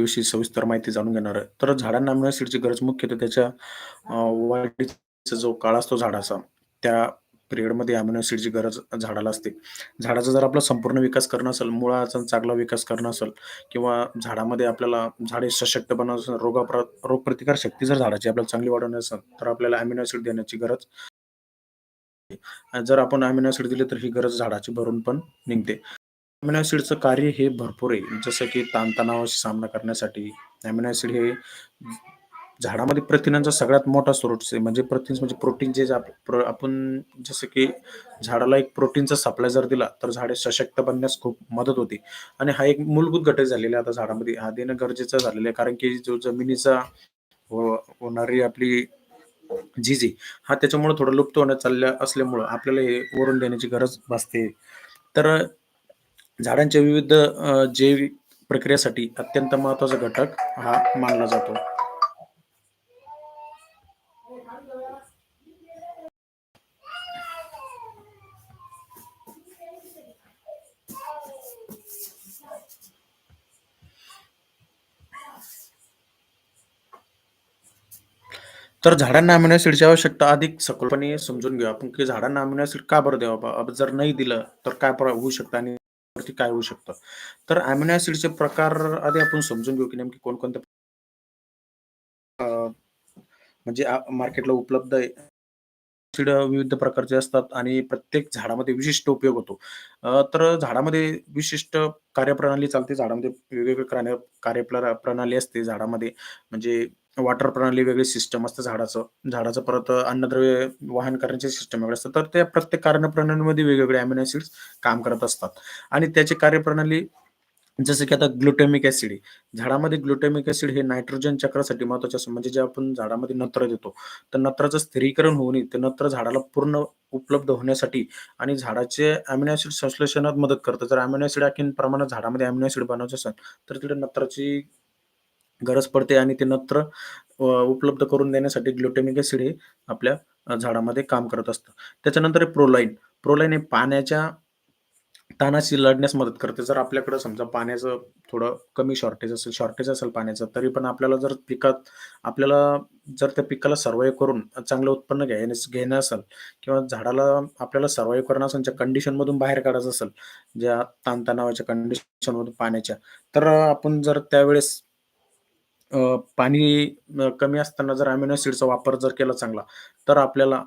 विषयी सविस्तर माहिती जाणून घेणार आहे. तर झाडांना अमिनो ॲसिडची गरज मुख्यतः त्याच्या वाढीचा जो काळ असतो झाडाचा, त्या पिरियडमध्ये अमिनोसिडची गरज झाडाला असते. झाडाचा जर आपला संपूर्ण विकास करणं असेल, मुळाचा चांगला विकास करणं असेल किंवा झाडामध्ये आपल्याला झाडे सशक्त बनवणं असेल, रोगाप्र रोगप्रतिकार शक्ती जर झाडाची आपल्याला चांगली वाढवणं असेल, तर आपल्याला अमिनो देण्याची गरज जर आपण अमिनो ॲसिड दिले, तर ही गरज झाडाची भरून पण निघते. अमिनो ॲसिडचं कार्य हे भरपूर आहे. जसं की ताणतणावाशी सामना करण्यासाठी अमिनो ॲसिड हे झाडामध्ये प्रथिनांचा सगळ्यात मोठा स्रोत आहे. म्हणजे प्रथिन्स म्हणजे प्रोटीन जे आप प्र आपण जसं की झाडाला एक प्रोटीनचा सप्लाय जर दिला, तर झाडे सशक्त बनण्यास खूप मदत होते आणि हा एक मूलभूत घटक झालेला आहे आता झाडामध्ये. हा देणं गरजेचं झालेलं आहे. कारण की जो जमिनीचा हो होणारी आपली झीज आहे, हा त्याच्यामुळे थोडं लुप्त होण्यात चालल्या असल्यामुळं आपल्याला हे वरून देण्याची गरज भासते. तर झाडांच्या विविध जैव जैविक प्रक्रियेसाठी अत्यंत महत्त्वाचा घटक हा मानला जातो. तर झाडांना अमिनो ऍसिडची आवश्यकता अधिक सखोलपणे समजून घेऊ आपण, की झाडांना अमिनो ऍसिड का बरं द्यावं अब जर नाही दिलं, तर काय होऊ शकतं आणि वरती काय होऊ शकतं? तर अमिनो ऍसिडचे प्रकार आधी आपण समजून घेऊ, की नेमके कोणकोणते म्हणजे मार्केटला उपलब्ध आहे. विविध प्रकारचे असतात आणि प्रत्येक झाडामध्ये विशिष्ट उपयोग होतो. तर झाडामध्ये विशिष्ट कार्यप्रणाली चालते. झाडामध्ये वेगवेगळे कार्य कार्यप्र प्रणाली असते झाडामध्ये. म्हणजे वॉटर प्रणाली वेगळी सिस्टम असतं झाडाचं. झाडाचं परत अन्नद्रव्य वाहन करण्याची सिस्टम वेगळी असतं तर त्या प्रत्येक कार्यप्रणालीमध्ये वेगवेगळे अमिनो ऍसिड्स काम करत असतात आणि त्याची कार्यप्रणाली जसं की आता ग्लुटेमिक ॲसिड झाडामध्ये ग्लुटेमिक ॲसिड हे नायट्रोजन चक्रासाठी महत्त्वाचे असतं. म्हणजे जे आपण झाडामध्ये नत्र देतो, तर नत्राचं स्थिरीकरण होऊ नये, ते नत्र झाडाला पूर्ण उपलब्ध होण्यासाठी आणि झाडाचे अमिनो ऍसिड संश्लेषणात मदत करतं. जर अमिनो ऍसिड आणखीन प्रमाणात झाडामध्ये अमिनो ऍसिड बनवायचं असेल, तर तिथे नत्राची गरज पडते आणि ते नत्र उपलब्ध करून देण्यासाठी ग्लुटेमिक ऍसिड हे आपल्या झाडामध्ये काम करत असतं. त्याच्यानंतर आहे प्रोलाइन. प्रोलाइन हे पाण्याच्या ताणाशी लढण्यास मदत करते. जर आपल्याकडं समजा पाण्याचं थोडं कमी शॉर्टेज असेल शॉर्टेज असेल पाण्याचं, तरी पण आपल्याला जर पिकात आपल्याला जर त्या पिकाला सर्व्हाईव्ह करून चांगलं उत्पन्न घ्यायचं घेणं असेल किंवा झाडाला आपल्याला सर्व्हाईव्ह करणं असेल, ज्या कंडिशनमधून बाहेर काढायचं असेल, ज्या ताणतणावाच्या कंडिशनमधून पाण्याच्या, तर आपण जर त्यावेळेस पाणी कमी असताना जर अमिनो ॲसिडचा वापर जर केला चांगला, तर आपल्याला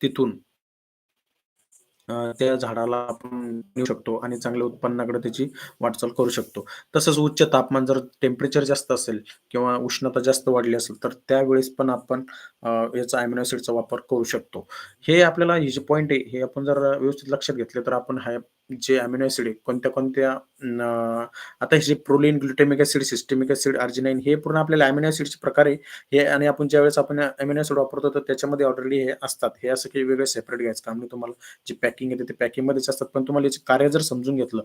तिथून त्या झाडाला आपण नेऊ शकतो आणि चांगल्या उत्पन्नाकडे त्याची वाटचाल करू शकतो. तसंच उच्च तापमान जर टेम्परेचर जास्त असेल किंवा उष्णता जास्त वाढली असेल, तर त्यावेळेस पण आपण याचा अमिनो ॲसिडचा वापर करू शकतो. हे आपल्याला हे जे पॉईंट आहे, हे आपण जर व्यवस्थित लक्षात घेतले, तर आपण हा जे अमिनो ऍसिड आहे, कोणत्या-कोणत्या आता हे जे proline, glutamic acid systemic acid arginine हे पूर्ण आपल्याला अमिनो ऍसिडचे प्रकार आहे. हे आणि आपण ज्यावेळेस आपण अमिनो ऍसिड वापरतो, तर त्याच्यामध्ये ऑलरेडी हे असतात. हे असं काही वेगळे सेपरेट घ्यायचं काम तुम्हाला जे पॅकिंग येते, ते पॅकिंगमध्येच असतात. पण तुम्हाला याचे कार्य जर समजून घेतलं,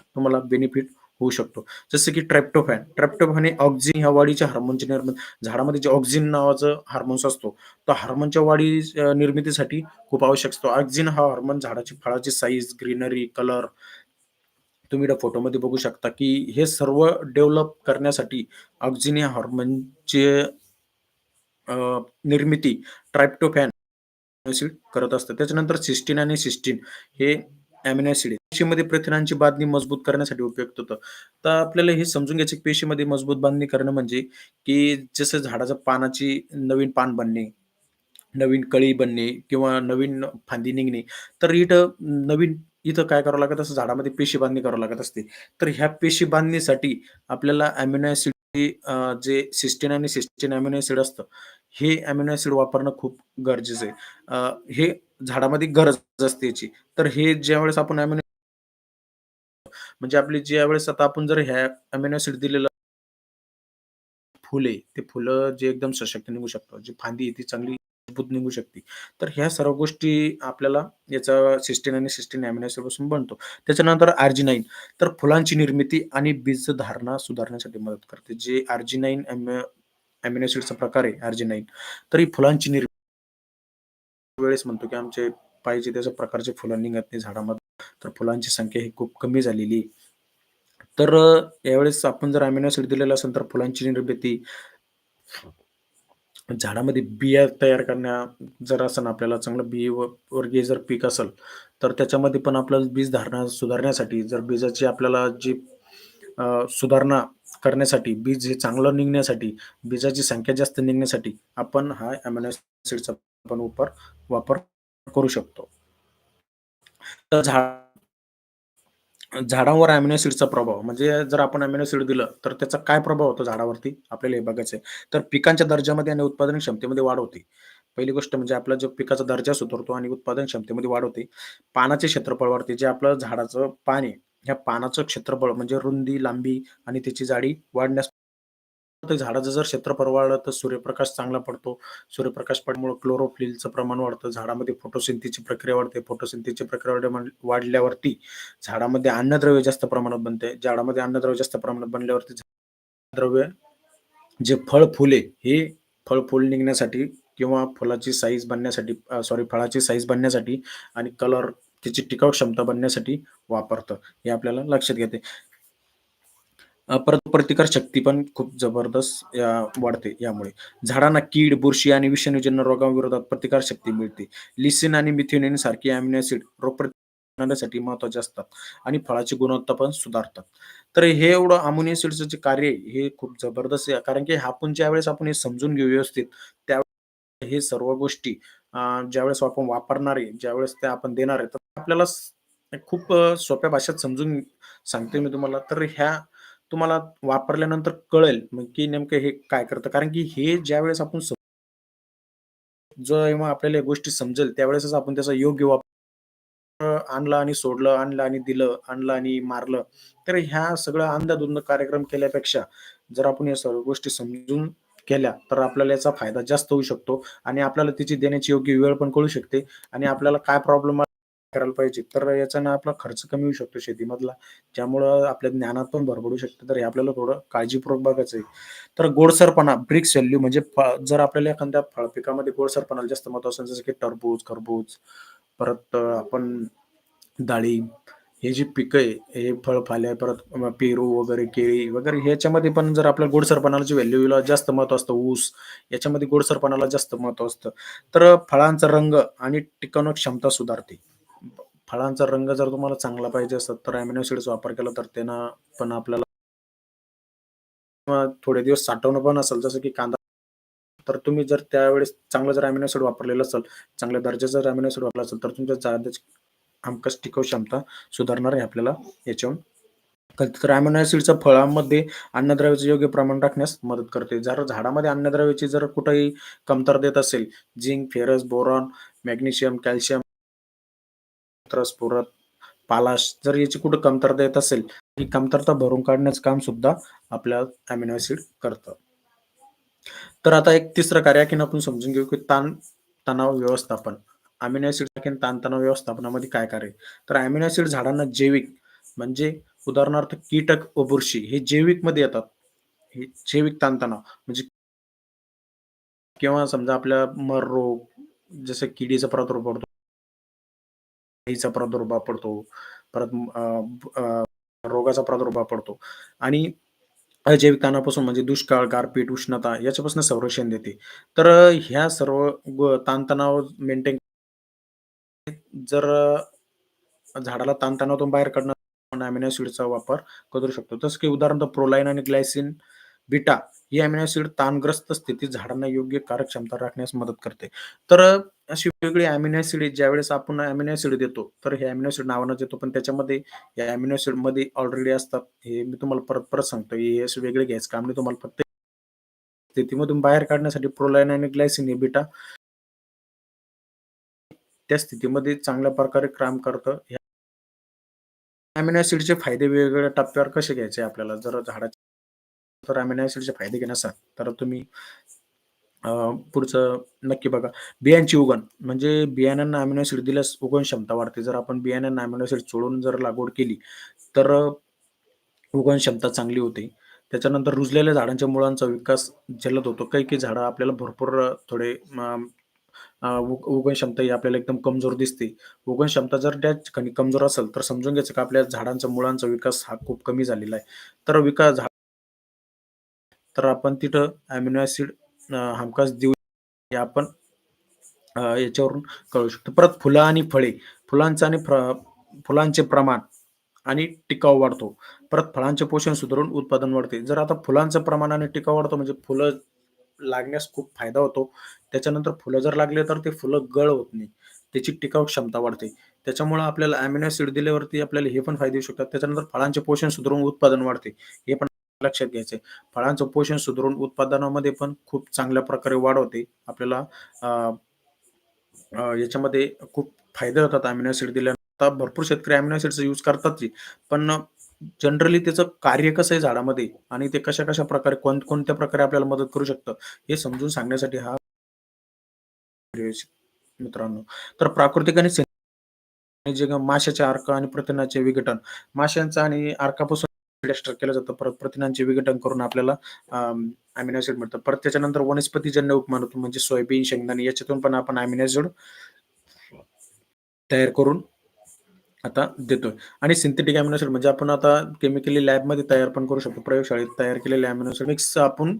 तुम्हाला बेनिफिट होऊ शकतो. जसं की ट्रिप्टोफॅन. ट्रिप्टोफॅन हे ऑक्झिन ह्या वाढीच्या हार्मोनच्या निर्मिती झाडामध्ये जे ऑक्झिन नावाचं हार्मोन्स असतो, तो हार्मोनच्या वाढी निर्मितीसाठी खूप आवश्यक असतो. ऑक्झिन हा हार्मोन झाडाची फळाची साईज, ग्रीनरी, कलर तुम्ही त्या फोटोमध्ये बघू शकता, की हे सर्व डेव्हलप करण्यासाठी ऑक्झिन या हार्मोनचे निर्मिती ट्रायप्टोफॅन करत असतं. त्याच्यानंतर सिस्टीन आणि सिस्टीन हे अमिनो ऍसिड पेशीमध्ये प्रथिनांची बांधणी मजबूत करण्यासाठी उपयुक्त होतं. तर आपल्याला हे समजून घ्यायचं की पेशीमध्ये मजबूत बांधणी करणं म्हणजे, की जसं झाडाच्या पानाची नवीन पान बनणे, नवीन कळी बनणे किंवा नवीन फांदी निघणे. तर इथं नवीन इथं काय करावं लागत असं झाडामध्ये पेशी बांधणी करावं लागत असते. तर ह्या पेशी बांधणीसाठी आपल्याला अमिनो ऍसिड जे सिस्टीन आणि सिस्टीन अमिनो ॲसिड असतं, हे अमिनो ॲसिड वापरणं खूप गरजेचं आहे. हे झाडामध्ये गरज असते याची. तर हे ज्यावेळेस आपण अमिनो म्हणजे आपली ज्यावेळेस आता आपण जर ह्या अमिनो ऍसिड दिलेलं फुल आहे, ते फुलं जे एकदम सशक्त निघू शकतात. जी फांदी आहे ती चांगली मजबूत निघू शकते. तर ह्या सर्व गोष्टी आपल्याला याचा सिस्टीन आणि सिस्टीन अमिनो ॲसिडपासून बनतो. त्याच्यानंतर आर्जिनाइन तर फुलांची निर्मिती आणि बीज धारणा सुधारण्यासाठी मदत करते. जे आर्जिनाइन अमिनो ऍसिडचा प्रकार आहे आर्जिनाइन. तर ही फुलांची निर्मिती वेळेस म्हणतो, की आमचे पाहिजे त्याच्या प्रकारचे फुलं निघत नाही झाडामध्ये. तर फुलांची संख्या ही खूप कमी झालेली आहे. तर यावेळेस आपण जर अमिनो ॲसिड दिलेलं असेल तर फुलांची निर्मिती झाडामध्ये बिया तयार करण्या जर असन आपल्याला चांगलं बी वर्गीय जर पीक असेल, तर त्याच्यामध्ये पण आपल्याला बीज धारणा सुधारण्यासाठी जर बीजाची आपल्याला जी सुधारणा करण्यासाठी, बीज हे चांगलं निघण्यासाठी, बीजाची संख्या जास्त निघण्यासाठी आपण हा अमिनो ॲसिडचा आपण वापर वापर करू शकतो. तर झाड झाडांवर अमिनो प्रभाव म्हणजे जर आपण अमिनो दिलं, तर त्याचा काय प्रभाव होतो झाडावरती आपल्याला हे बघायचं आहे. तर पिकांच्या दर्जामध्ये आणि उत्पादन क्षमतेमध्ये वाढ होते. पहिली गोष्ट म्हणजे आपला जो पिकाचा दर्जा सुधारतो आणि उत्पादन क्षमतेमध्ये वाढ होते. पानाचे क्षेत्रफळ वाढते. जे आपलं झाडाचं पान आहे, ह्या पानाचं क्षेत्रफळ म्हणजे रुंदी, लांबी आणि त्याची जाडी वाढण्यास तर झाडाचं जर क्षेत्रफळ वाढलं तर सूर्यप्रकाश चांगला पडतो. सूर्यप्रकाश पडल्यामुळे क्लोरोफिलचं प्रमाण वाढतं. झाडामध्ये फोटोसिंथीची प्रक्रिया वाढते. फोटोसिंथीची प्रक्रिया वाढ वाढल्यावरती झाडामध्ये अन्नद्रव्य जास्त प्रमाणात बनते. झाडामध्ये अन्नद्रव्य जास्त प्रमाणात बनल्यावरती द्रव्य जे फळ-फुले हे फळ फुल निघण्यासाठी किंवा फुलाची साईज बनण्यासाठी सॉरी फळाची साईज बनण्यासाठी आणि कलर त्याची टिकाऊ क्षमता बनण्यासाठी वापरतं. हे आपल्याला लक्षात घेते. परत प्रतिकार शक्ती पण खूप जबरदस्त या वाढते यामुळे. झाडांना कीड, बुरशी आणि विषाणूजन्य रोगांविरोधात प्रतिकारशक्ती मिळते. लिसिन आणि मिथेनिन सारखी अमिनो ॲसिड रोगप्रतिकारसाठी महत्त्वाचे असतात आणि फळाची गुणवत्ता पण सुधारतात. तर हे एवढं अमिनो ॲसिडचं जे कार्य हे खूप जबरदस्त आहे. कारण की आपण ज्यावेळेस आपण हे समजून घेऊ व्यवस्थित, त्यावेळेस हे सर्व गोष्टी ज्यावेळेस आपण वापरणार आहे, ज्यावेळेस त्या आपण देणार आहे, तर आपल्याला खूप सोप्या भाषेत समजून सांगते मी तुम्हाला. तर ह्या तुम्हाला वापरल्यानंतर कळेल की नेमकं हे काय करतं. कारण की हे ज्यावेळेस आपण जेव्हा आपल्याला गोष्टी समजेल त्यावेळेसच आपण त्याचा योग्य वापर आणला आणलं आणि सोडलं, आणलं आणि दिलं, आणलं आणि मारलं. तर ह्या सगळं अंधाधुंद कार्यक्रम केल्यापेक्षा जर आपण या सर्व गोष्टी समजून केल्या, तर आपल्याला याचा फायदा जास्त होऊ शकतो आणि आपल्याला त्याची देण्याची योग्य वेळ पण कळू शकते आणि आपल्याला काय प्रॉब्लेम करायला पाहिजे. तर याच्यानं आपला खर्च कमी होऊ शकतो शेतीमधला. ज्यामुळं आपल्या ज्ञानात पण भर पडू शकते. तर हे आपल्याला थोडं काळजीपूर्वक बघायचं आहे. तर गोडसरपणा, ब्रिक्स व्हॅल्यू म्हणजे जर आपल्याला एखाद्या फळ पिकामध्ये गोडसरपणाला जास्त महत्त्व असेल, जसं की टरबूज, खरबूज, परत आपण डाळिंब हे जी पिकं आहे, हे फळफाल्या, परत पेरू वगैरे, केळी वगैरे ह्याच्यामध्ये पण जर आपल्याला गोडसरपणाची व्हॅल्यूला जास्त महत्त्व असतं. ऊस याच्यामध्ये गोडसरपणाला जास्त महत्त्व असतं. तर फळांचा रंग आणि टिकवणूक क्षमता सुधारते. फळांचा रंग जर तुम्हाला चांगला पाहिजे असेल, तर अमिनो ॲसिडचा वापर केला तर त्यांना पण आपल्याला थोडे दिवस साठवणं पण असेल, जसं की कांदा, तर तुम्ही जर त्यावेळेस चांगलं जर अमिनो ॲसिड वापरलेलं असेल, चांगल्या दर्जाचं जर अमिनो ॲसिड वापरलं असेल, तर तुमच्या झाडाची हमखास टिकाऊ क्षमता सुधारणार आहे आपल्याला याच्यावर तर अमिनो फळांमध्ये अन्नद्रव्याचे योग्य प्रमाण राखण्यास मदत करते. जर झाडामध्ये अन्नद्रव्याची जर कुठेही कमतर देत असेल, zinc, ferrous, boron, magnesium, calcium, स्फुरद, पालाश जर याची कुठं कमतरता येत असेल, ही कमतरता भरून काढण्याचं काम सुद्धा आपल्या अमिनो ऍसिड करतं. तर आता एक तिसरं कार्य आणखीन आपण समजून घेऊ, की ताण तणाव व्यवस्थापन. अमिनो ऍसिड ताणतणाव व्यवस्थापनामध्ये काय कार्य तर अमिनो ऍसिड झाडांना जैविक म्हणजे उदाहरणार्थ कीटक व बुरशी हे जैविकमध्ये येतात. हे जैविक ताणतणाव म्हणजे किंवा समजा आपल्या मर रोग, जसं किडीचा प्रादुर्भाव पडतो, अळीचा प्रादुर्भाव पडतो, परत रोगाचा प्रादुर्भाव पडतो आणि अजैविक ताणापासून म्हणजे दुष्काळ, गारपीट, उष्णता याच्यापासून संरक्षण देते. तर ह्या सर्व ताणतणाव मेंटेन जर झाडाला ताणतणावातून बाहेर काढणं आपण अमिनो वापर करू शकतो. तसं की उदाहरणार्थ प्रोलाइन आणि ग्लायसिन, बीटा ही अमिनो ॲसिड ताणग्रस्त स्थितीत झाडांना योग्य कार्यक्षमता राखण्यास मदत करते. तर अशी वेगळी अमिनो ॲसिड ज्या ज्यावेळेस आपण अमिनो ऍसिड देतो, तर हे अमिनो ॲसिड नावानं देतो, पण त्याच्यामध्ये या अमिनो ॲसिडमध्ये ऑलरेडी असतात. हे मी तुम्हाला परत-परत सांगतो, हे असे वेगळे घ्यायचं काम नाही. तुम्हाला फक्त स्थितीमधून बाहेर काढण्यासाठी प्रोलाइन आणि ग्लायसिन हे त्या स्थितीमध्ये चांगल्या प्रकारे काम करतं. अमिनो ॲसिडचे फायदे वेगवेगळ्या टप्प्यावर कसे घ्यायचे आपल्याला जर झाडाचे तर अमिनो ऍसिडचे फायदे घेण्यासाठी तर तुम्ही पुढचं नक्की बघा. बियांची उगवण म्हणजे बियाण्यांना अमिनो ऍसिड दिल्यास उगवण क्षमता वाढते. जर आपण बियाण्यांना अमिनो ऍसिड सोडून जर लागवड केली, तर उगण उगवण क्षमता चांगली होते. त्याच्यानंतर रुजलेल्या झाडांच्या मुळांचा विकास जलद होतो. काही-काही झाडं आपल्याला भरपूर थोडे उगण उगवण क्षमता ही आपल्याला एकदम कमजोर दिसते. उगवण क्षमता जर त्या ठिकाणी कमजोर असेल, तर समजून घ्यायचं की आपल्या झाडांचा मुळांचा विकास हा खूप कमी झालेला आहे. तर विकास तर आपण तिथं अमिनो ऍसिड हमखास देऊ हे आपण याच्यावरून कळू शकतो. परत फुलं आणि फळे. फुलांचं आणि फुलांचे प्रमाण आणि टिकाव वाढतो. परत फळांचे पोषण सुधारून उत्पादन वाढते. जर आता फुलांचं प्रमाण आणि टिकाव वाढतो म्हणजे फुलं लागण्यास खूप फायदा होतो. त्याच्यानंतर फुलं जर लागले तर ते फुलं गळ होत नाही. त्याची टिकाऊ क्षमता वाढते. त्याच्यामुळं आपल्याला अमिनो ॲसिड दिल्यावरती आपल्याला हे पण फायदे होऊ शकतात. त्याच्यानंतर फळांचे पोषण सुधारून उत्पादन वाढते. हे पण लक्षात घ्यायचं आहे. फळांचं पोषण सुधारून उत्पादनामध्ये पण खूप चांगल्या प्रकारे वाढ होते. आपल्याला याच्यामध्ये खूप फायदे होतात अमिनो दिल्या दिल्यानंतर. भरपूर शेतकरी अमिनो ऍसिडचा यूज करतात पण जनरली त्याचं कार्य कसं आहे झाडामध्ये आणि ते कशा-कशा प्रकारे कोण कोणत्या प्रकारे आपल्याला मदत करू शकतं, हे समजून सांगण्यासाठी हा मित्रांनो. तर प्राकृतिक आणि जे माशाचे अर्क आणि प्रथिनाचे विघटन. माशांचा आणि अर्कापासून एक्स्ट्रॅक्ट केलं जातं. परत प्रथिनांचे विघटन करून आपल्याला अमिनो ऍसिड मिळतं. परत त्याच्यानंतर वनस्पतीजन्य उपमान म्हणजे सोयाबीन, शेंगदाणे याच्यातून पण आपण अमिनो ऍसिड तयार करून आता देतोय. आणि सिंथेटिक अमिनो ऍसिड म्हणजे आपण आता केमिकली लॅबमध्ये तयार पण करू शकतो. प्रयोगशाळेत तयार केलेले अमिनो ऍसिड मिक्स आपण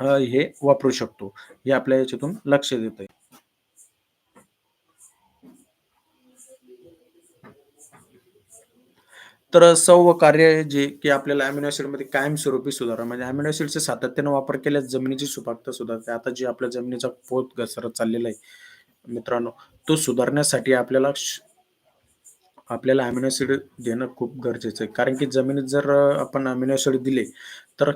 हे वापरू शकतो. हे आपल्या याच्यातून लक्ष देत आहे तर सौ व कार्य जे की आपल्याला अमिनो ऍसिडमध्ये कायमस्वरूपी सुधारणा म्हणजे अमिनो ऍसिडचे सातत्यानं वापर केल्यास जमिनीची सुपाकता सुधारते. आता जे आपल्या जमिनीचा पोत घसरत चाललेला आहे मित्रांनो, तो सुधारण्यासाठी आपल्याला श आपल्याला अमिनो ॲसिड देणं खूप गरजेचं आहे. कारण की जमिनीत जर आपण अमिनो ऍसिड दिले, तर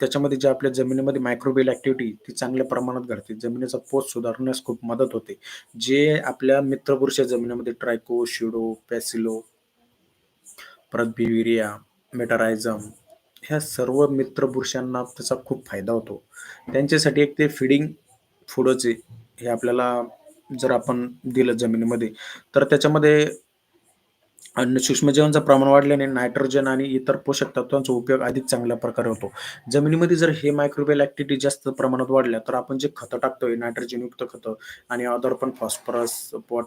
त्याच्यामध्ये जे आपल्या जमिनीमध्ये मायक्रोबियल ऍक्टिव्हिटी ती चांगल्या प्रमाणात घडते. जमिनीचा पोत सुधारण्यास खूप मदत होते. जे आपल्या मित्रपुरुष जमिनीमध्ये ट्रायको, शिडो पॅसिलो परत ब्युरिया, मेटारायझम ह्या सर्व मित्रपुरुषांना त्याचा खूप फायदा होतो. त्यांच्यासाठी एक ते फिडिंग फूडच आहे. हे आपल्याला जर आपण दिलं जमिनीमध्ये, तर त्याच्यामध्ये अन्न सूक्ष्मजीवांचं प्रमाण वाढल्याने नायट्रोजन आणि इतर पोषक तत्वांचा उपयोग अधिक चांगल्या प्रकारे होतो. जमिनीमध्ये जर हे मायक्रोवेल ऍक्टिव्हिटी जास्त प्रमाणात वाढल्या, तर आपण जे खतं टाकतोय नायट्रोजनयुक्त खतं आणि अदर पण फॉस्फरस, पोट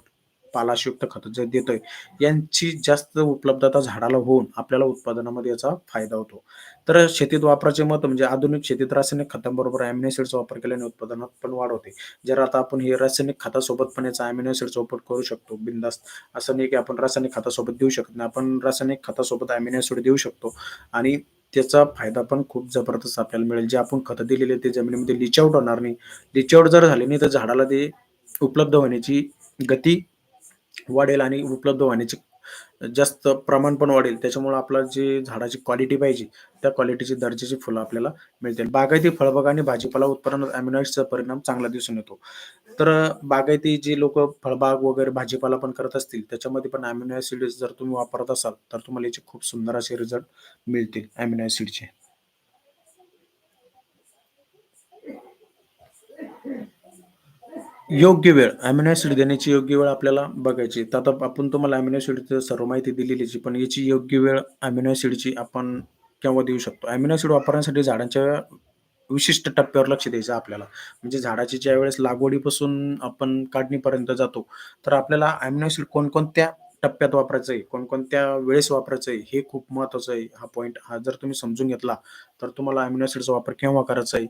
पालाशयुक्त खतं जे देतोय, यांची जास्त उपलब्धता झाडाला होऊन आपल्याला उत्पादनामध्ये याचा फायदा होतो. तर शेतीत वापराचे महत्त्व म्हणजे आधुनिक शेतीत रासायनिक खतांबरोबर अमिनो ॲसिडचा वापर केल्याने उत्पादनात पण वाढ होते. जर आता आपण हे रासायनिक खतासोबत पण याचा अमिनो ॲसिडचा वापर करू शकतो बिनधास्त. असं नाही की आपण रासायनिक खतासोबत देऊ शकत नाही. आपण रासायनिक खतासोबत अमिनो ॲसिड देऊ शकतो आणि त्याचा फायदा पण खूप जबरदस्त आपल्याला मिळेल. जे आपण खतं दिलेले ते जमिनीमध्ये लिचआउट होणार नाही. लिचआउट जर झाले नाही, तर झाडाला ते उपलब्ध होण्याची गती वाढेल आणि उपलब्ध होण्याची जास्त प्रमाण पण वाढेल. त्याच्यामुळं आपलं जी झाडाची क्वालिटी पाहिजे, त्या क्वालिटीची दर्जाची फुलं आपल्याला मिळतील. बागायती फळबाग आणि भाजीपाला उत्पादनात अमिनो परिणाम चांगला दिसून येतो. तर बागायती जी लोक फळबाग वगैरे भाजीपाला पण करत असतील, त्याच्यामध्ये पण अमिनो जर तुम्ही वापरत असाल, तर तुम्हाला याचे खूप सुंदर असे रिझल्ट मिळतील अमिनो योग्य वेळ, अमिनो ॲसिड देण्याची योग्य वेळ आपल्याला बघायची. तर आता आपण तुम्हाला अमिनो ॲसिडची सर्व माहिती दिलेली पण याची योग्य वेळ अमिनो ॲसिडची आपण केव्हा देऊ शकतो? अमिनो ॲसिड वापरण्यासाठी झाडांच्या विशिष्ट टप्प्यावर लक्ष द्यायचं आपल्याला. म्हणजे झाडाची ज्यावेळेस लागवडीपासून आपण काढणीपर्यंत जातो, तर आपल्याला अमिनो कोणकोणत्या टप्प्यात वापरायचं आहे, कोणकोणत्या वेळेस वापरायचं आहे, हे खूप महत्त्वाचं आहे. हा पॉईंट हा जर तुम्ही समजून घेतला, तर तुम्हाला अमिनो ॲसिडचा वापर केव्हा करायचा आहे,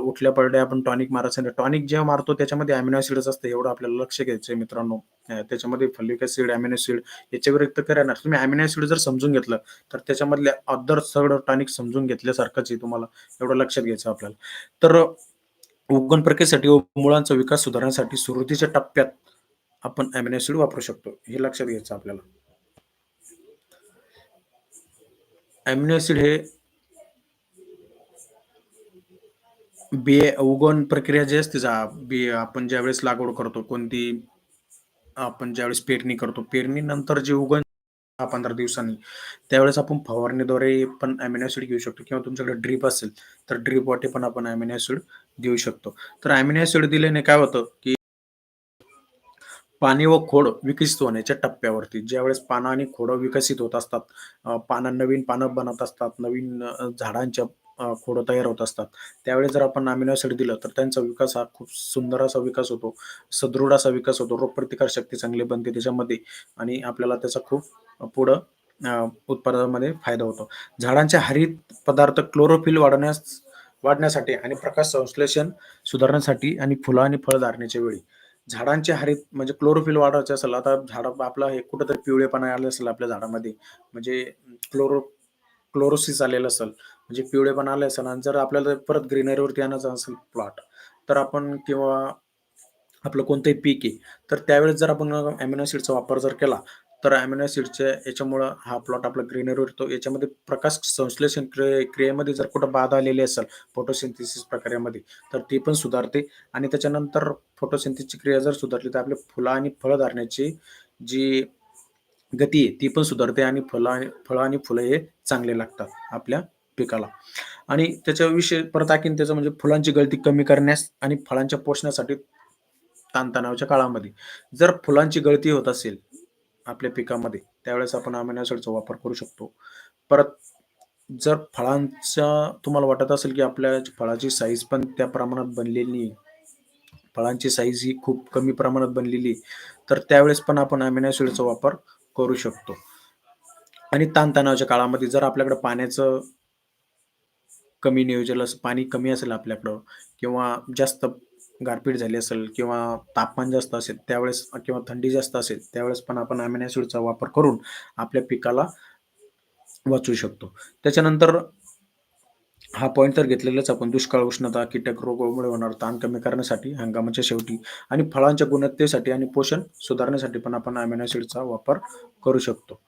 उठल्या-पडल्या आपण टॉनिक मारायचं टॉनिक जेव्हा मारतो त्याच्यामध्ये अमिनो ॲसिडच असतं एवढं आपल्याला लक्ष घ्यायचं आहे मित्रांनो. त्याच्यामध्ये फलिक ॲसिड, अमिनो ॲसिड याच्या व्यतिरिक्त काय तुम्ही अमिनो ॲसिड जर समजून घेतलं, तर त्याच्यामधले अदर सगळं टॉनिक समजून घेतल्यासारखंच आहे तुम्हाला. एवढं लक्षात घ्यायचं आपल्याला. तर उगण प्रक्रियेसाठी व मुळांचा विकास सुधारण्यासाठी सुरुवातीच्या टप्प्यात आपण अमिनो ॲसिड वापरू शकतो. हे लक्षात घ्यायचं आपल्याला. अमिनो ॲसिड हे बिये उगवण प्रक्रिया जी असते जा बी आपण ज्यावेळेस लागवड करतो, कोणती आपण ज्यावेळेस पेरणी करतो, पेरणीनंतर जे उगवण 10-15 दिवसांनी, त्यावेळेस आपण फवारणीद्वारे पण अमिनो ॲसिड घेऊ शकतो किंवा तुमच्याकडे ड्रीप असेल, तर ड्रीप वाटे पण आपण अमिनो ॲसिड देऊ शकतो. तर ॲमिनो ॲसिड दिल्याने काय होतं, की पाने व खोड विकसित होण्याच्या टप्प्यावरती ज्यावेळेस पानं आणि खोडं विकसित होत असतात, पानं नवीन पानं बनत असतात, नवीन झाडांच्या खोडं तयार होत असतात. त्यावेळेस जर आपण अमिनो दिलं, तर त्यांचा विकास हा खूप सुंदर असा विकास होतो. सदृढ असा विकास होतो. रोगप्रतिकार शक्ती चांगली बनते त्याच्यामध्ये आणि आपल्याला त्याचा खूप पुढं उत्पादनामध्ये फायदा होतो. झाडांचे हरित पदार्थ क्लोरोफिल वाढवण्यास वाढण्यासाठी आणि प्रकाश संश्लेषण सुधारण्यासाठी आणि फुलं आणि फळ धारण्याच्या वेळी झाडांचे हरित म्हणजे क्लोरोफिल वाढवायचे असेल, आता झाड आपलं हे कुठंतरी पिवळेपणा आले असेल आपल्या झाडामध्ये, म्हणजे क्लोरो क्लोरोसिस आलेलं असेल, म्हणजे पिवळेपणा आले असेल आणि जर आपल्याला परत ग्रीनरीवरती आणायचं असेल प्लॉट, तर आपण किंवा आपलं कोणतंही पीक आहे, तर त्यावेळेस जर आपण अमिनो ॲसिडचा वापर जर केला, तर अमिनो ॲसिडच्या याच्यामुळं हा प्लॉट आपला ग्रीनरीवर येतो. याच्यामध्ये प्रकाश संश्लेषण क्रिये क्रियेमध्ये जर कुठं बाधा आलेली असेल, फोटोसिंथेसिस प्रक्रियेमध्ये, तर ती पण सुधारते आणि त्याच्यानंतर फोटोसिंथेसिसची क्रिया जर सुधारली, तर आपल्या फुलं आणि फळं धारण्याची जी गती आहे, ती पण सुधारते आणि फळं आणि फळं आणि फुलं हे चांगले लागतात आपल्या पिकाला. आणि त्याच्याविषयी परत आणखीन त्याचं म्हणजे फुलांची गळती कमी करण्यास आणि फळांच्या पोषणासाठी ताणतणावाच्या काळामध्ये जर फुलांची गळती होत असेल आपल्या पिकामध्ये, त्यावेळेस आपण अमिनो वापर करू शकतो. परत जर फळांचा तुम्हाला वाटत असेल, की आपल्या फळाची साईज पण त्या प्रमाणात बनलेली फळांची साईज ही खूप कमी प्रमाणात बनलेली तर त्यावेळेस पण आपण अमिनोसिडचा वापर करू शकतो. आणि ताणतणावाच्या काळामध्ये जर आपल्याकडे पाण्याचं कमी नियोजन असं पाणी कमी असेल आपल्याकडं किंवा जास्त गारपीट झाली असेल किंवा तापमान जास्त असेल त्यावेळेस किंवा थंडी जास्त असेल, त्यावेळेस पण आपण अमिनो ॲसिडचा वापर करून आपल्या पिकाला वाचवू शकतो. त्याच्यानंतर हा पॉईंट तर घेतलेलाच आपण दुष्काळ, उष्णता, कीटक रोगामुळे होणार ताण कमी करण्यासाठी हंगामाच्या शेवटी आणि फळांच्या गुणवत्तेसाठी आणि पोषण सुधारण्यासाठी पण आपण अमिनो ॲसिडचा वापर करू शकतो.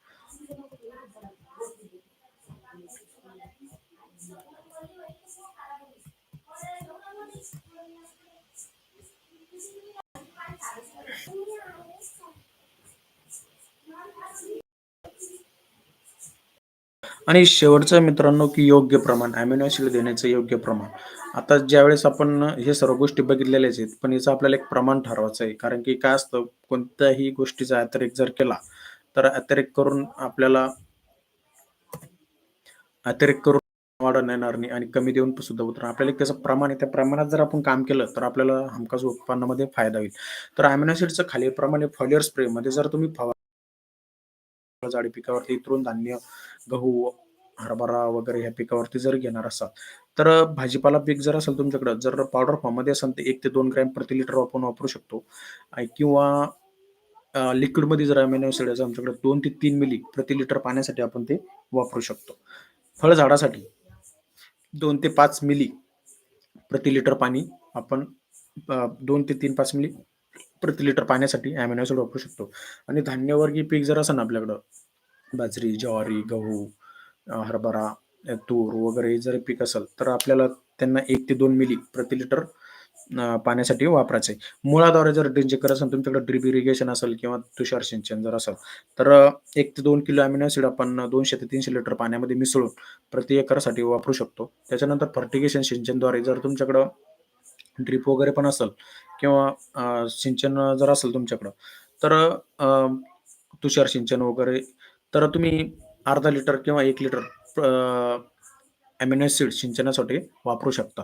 आणि शेवटचं मित्रांनो, की योग्य प्रमाण अमिनो ॲसिड देण्याचं योग्य प्रमाण. आता ज्यावेळेस आपण हे सर्व गोष्टी बघितलेल्याच आहेत, पण याचं आपल्याला एक प्रमाण ठरवायचं आहे. कारण की काय असतं, कोणत्याही गोष्टीचा अतिरेक जर केला, तर अतिरेक करून आपल्याला अतिरेक करून वाढवता येणार नाही आणि कमी देऊन सुद्धा उतरणार. आपल्याला एक त्याचं प्रमाण आहे, त्या प्रमाणात जर आपण काम केलं, तर आपल्याला हमखास उत्पन्नामध्ये फायदा होईल. तर अमिनो खाली प्रमाणे फॉलिअर स्प्रेमध्ये जर तुम्ही फवा फळझाडी पिकावरती तृणधान्य, गहू, हरभरा वगैरे ह्या पिकावरती जर घेणार असाल, तर भाजीपाला पीक जर असेल तुमच्याकडं, जर पावडर फॉर्ममध्ये असेल, तर एक ते दोन ग्रॅम प्रति लिटर आपण वापरू शकतो. आणि किंवा लिक्विडमध्ये जर अमिनो ॲसिड असेल आमच्याकडे दोन ते तीन मिली प्रति लिटर पाण्यासाठी आपण ते वापरू शकतो. फळझाडासाठी दोन ते पाच मिली प्रति लिटर पाणी आपण दोन ते 3, 5 मिली प्रति लिटर पाण्यासाठी अमिनो ॲसिड वापरू शकतो. आणि धान्यवर्गीय पीक जर असेल ना आपल्याकडं, बाजरी, ज्वारी, गहू, हरभरा, तूर वगैरे हे जर पीक असेल, तर आपल्याला त्यांना एक ते दोन मिली प्रति लिटर पाण्यासाठी वापरायचं आहे. मुळाद्वारे जर ड्रिंचिंग करत असेल, तुमच्याकडे ड्रिप इरिगेशन असेल किंवा तुषार सिंचन जर असेल, तर एक ते दोन किलो अमिनो ॲसिड आपण दोनशे ते तीनशे लिटर पाण्यामध्ये मिसळून प्रति एकरासाठी वापरू शकतो. त्याच्यानंतर फर्टिगेशन सिंचनद्वारे जर तुमच्याकडं ड्रिप वगैरे पण असेल किंवा सिंचन जर असेल तुमच्याकडं, तर तुषार सिंचन वगैरे, तर तुम्ही अर्धा लिटर किंवा एक लिटर अ, सिंचनासाठी वापरू शकता.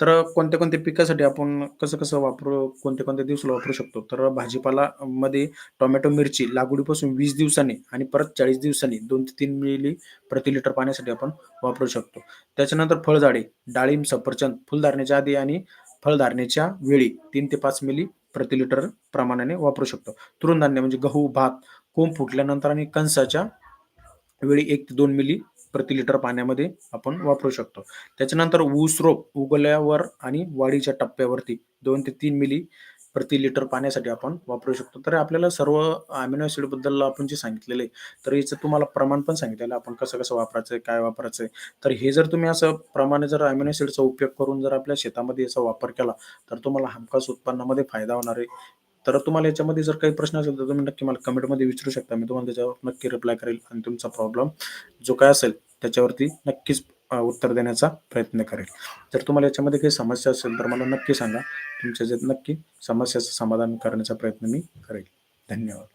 तर कोणत्या-कोणत्या पिकासाठी आपण कसं-कसं वापरू, कोणत्या-कोणत्या दिवसाला वापरू शकतो, तर भाजीपालामध्ये टोमॅटो, मिरची लागवडीपासून वीस दिवसांनी आणि परत 40 दिवसांनी दोन ते तीन मिली प्रति लिटर पाण्यासाठी आपण वापरू शकतो. त्याच्यानंतर फळझाडे, डाळिंब, सफरचंद फुलधारण्याच्या आधी आणि फळधारणेच्या वेळी तीन ते पाच मिली प्रति लिटर प्रमाणाने वापरू शकतो. तृणधान्य म्हणजे गहू, भात, कोंब फुटल्यानंतर आणि कणसाच्या वेळी एक ते दोन मिली प्रति लिटर पाण्यामध्ये आपण वापरू शकतो. त्याच्यानंतर ऊस रोप उगवल्यावर आणि वाढीच्या टप्प्यावरती दोन ते तीन मिली प्रति लिटर पाण्यासाठी आपण वापरू शकतो. तर आपल्याला सर्व अमिनो ॲसिडबद्दल आपण जे सांगितलेलं आहे, तर याचं तुम्हाला प्रमाण पण सांगितलेलं आपण कसं-कसं वापरायचं आहे, काय वापरायचं आहे. तर हे जर तुम्ही असं प्रमाणे जर अमिनो ऍसिडचा उपयोग करून जर आपल्या शेतामध्ये याचा वापर केला, तर तुम्हाला हमखास उत्पन्नामध्ये फायदा होणार आहे. तर तुम्हाला याच्यामध्ये जर काही प्रश्न असेल, तर तुम्ही नक्की मला कमेंटमध्ये विचारू शकता. मी तुम्हाला त्याच्यावर नक्की रिप्लाय करेल आणि तुमचा प्रॉब्लेम जो काय असेल, त्याच्यावरती नक्कीच उत्तर देण्याचा प्रयत्न करेल. जर तुम्हाला याच्यामध्ये काही समस्या असेल, तर मला नक्की सांगा. तुमच्या ज्यात नक्की समस्याचं समाधान करण्याचा प्रयत्न मी करेल. धन्यवाद.